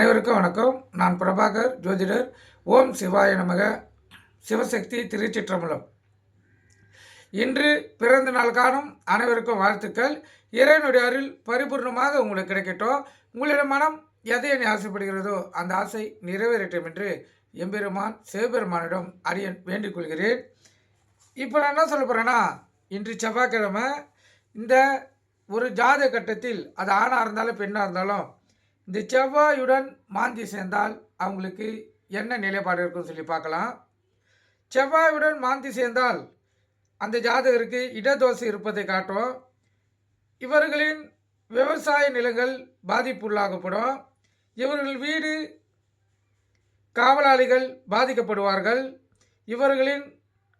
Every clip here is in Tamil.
அனைவருக்கும் வணக்கம். நான் பிரபாகர் ஜோதிடர். ஓம் சிவாய நமக. சிவசக்தி திருச்சிற்றம்பலம். இன்று பிறந்த நாள் காணும் அனைவருக்கும் வாழ்த்துக்கள். இறைவனுடைய அருள் பரிபூர்ணமாக உங்களுக்கு கிடைக்கட்டும். உங்களிடம் மனம் எதை என ஆசைப்படுகிறதோ அந்த ஆசை நிறைவேறட்டும் என்று எம்பெருமான் சிவபெருமானிடம் அரியன் வேண்டிக் கொள்கிறேன். இப்போ நான் என்ன சொல்ல போகிறேன்னா இன்று செவ்வாய்க்கிழமை. இந்த ஒரு ஜாத கட்டத்தில் அது ஆணாக இருந்தாலும் பெண்ணாக இருந்தாலும் இந்த செவ்வாயுடன் மாந்தி சேர்ந்தால் அவங்களுக்கு என்ன நிலைப்பாடு இருக்குன்னு சொல்லி பார்க்கலாம். செவ்வாயுடன் மாந்தி சேர்ந்தால் அந்த ஜாதகருக்கு இடதோசை இருப்பதை காட்டும். இவர்களின் விவசாய நிலங்கள் பாதிப்புள்ளாகப்படும் இவர்கள் வீடு காவலாளிகள் பாதிக்கப்படுவார்கள். இவர்களின்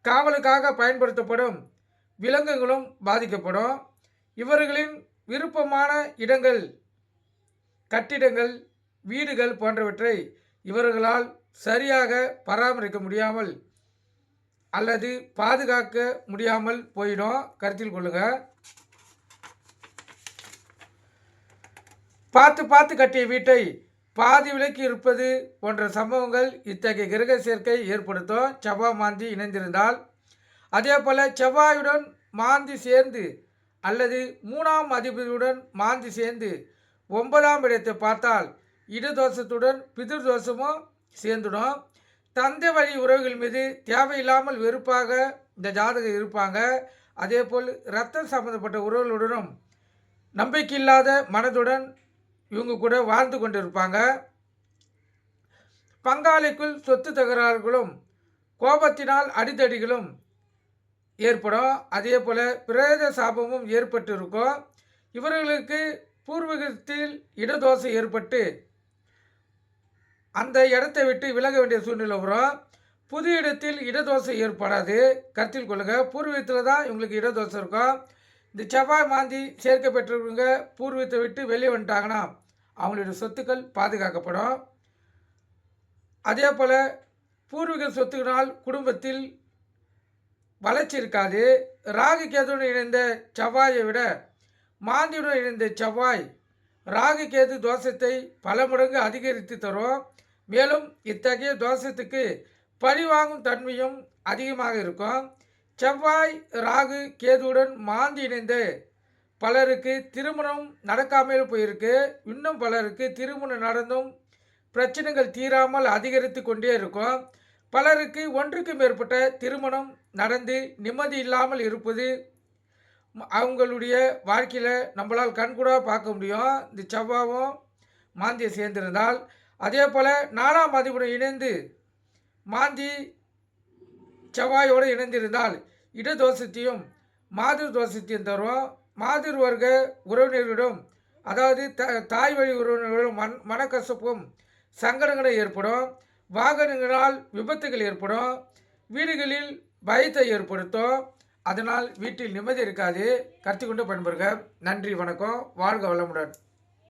காவலுக்காக பயன்படுத்தப்படும் விலங்குகளும் பாதிக்கப்படும். இவர்களின் விருப்பமான இடங்கள் கட்டிடங்கள் வீடுகள் போன்றவற்றை இவர்களால் சரியாக பராமரிக்க முடியாமல் அல்லது பாதுகாக்க முடியாமல் போயிடும் கருத்தில் கொள்ளுங்க பார்த்து பார்த்து கட்டிய வீட்டை பாதி விலைக்கு இருப்பது போன்ற சம்பவங்கள் இத்தகைய கிரக சேர்க்கை ஏற்படுத்தும் செவ்வாய் மாந்தி இணைந்திருந்தால் அதே போல் செவ்வாயுடன் மாந்தி சேர்ந்து அல்லது மூணாம் அதிபதியுடன் மாந்தி சேர்ந்து ஒன்பதாம் இடத்தை பார்த்தால் இடு தோஷத்துடன் பிதிர் தோஷமும் சேர்ந்துடும். தந்தை வழி உறவுகள் மீது தேவையில்லாமல் வெறுப்பாக இந்த ஜாதகம் இருப்பாங்க. அதே போல் ரத்தம் சம்பந்தப்பட்ட உறவுகளுடனும் நம்பிக்கையில்லாத மனதுடன் இவங்க கூட வாழ்ந்து கொண்டு இருப்பாங்க பங்காளிக்குள் சொத்து தகராறுகளும் கோபத்தினால் அடித்தடிகளும் ஏற்படும். அதே போல் பிரேத சாபமும் ஏற்பட்டு இருக்கும் இவர்களுக்கு பூர்வீகத்தில் இடதோசை ஏற்பட்டு அந்த இடத்தை விட்டு விலக வேண்டிய சூழ்நிலை வரும் புது இடத்தில் இடதோசை ஏற்படாது. கருத்தில் கொள்ளுங்க. பூர்வீகத்தில் தான் இவங்களுக்கு இடதோசை இருக்கும் இந்த செவ்வாய் மாந்தி சேர்க்க பெற்றவங்க பூர்வீகத்தை விட்டு வெளியே வந்துட்டாங்கன்னா அவங்களுடைய சொத்துக்கள் பாதுகாக்கப்படும். அதே போல் பூர்வீக சொத்துக்களால் குடும்பத்தில் வளர்ச்சி இருக்காது. ராகு கேதுன்னு இணைந்த செவ்வாயை விட மாந்தியுடன் இணைந்த செவ்வாய் ராகு கேது தோஷத்தை பல மடங்கு அதிகரித்து தரும். மேலும் இத்தகைய தோஷத்துக்கு பழிவாங்கும் தன்மையும் அதிகமாக இருக்கும். செவ்வாய் ராகு கேதுவுடன் மாந்தி இணைந்து பலருக்கு திருமணம் நடக்காமல் போயிருக்கு. இன்னும் பலருக்கு திருமணம் நடந்தும் பிரச்சனைகள் தீராமல் அதிகரித்து கொண்டே இருக்கும். பலருக்கு ஒன்றுக்கு மேற்பட்ட திருமணம் நடந்து நிம்மதி இல்லாமல் இருப்பது அவங்களுடைய வாழ்க்கையில் நம்மளால் கண்கூடாக பார்க்க முடியும். இந்த செவ்வாவும் மாந்தியை சேர்ந்திருந்தால் அதே போல் நாலாம் அதிபுடன் இணைந்து மாந்தி செவ்வாயோடு இணைந்திருந்தால் இடதோஷத்தையும் மாதிர் தோஷத்தையும் தரும். மாதிர் வர்க்க உறவினர்களிடம் அதாவது த தாய் வழி உறவினர்களிடம் மன் மனக்கசப்பும் சங்கடங்களும் ஏற்படும். வாகனங்களால் விபத்துகள் ஏற்படும். வீடுகளில் பயத்தை ஏற்படுத்தும். அதனால் வீட்டில் நிம்மதி இருக்காது. கருத்து கொண்டு பயன்பெறுக. நன்றி வணக்கம். வாழ்க வளமுடன்.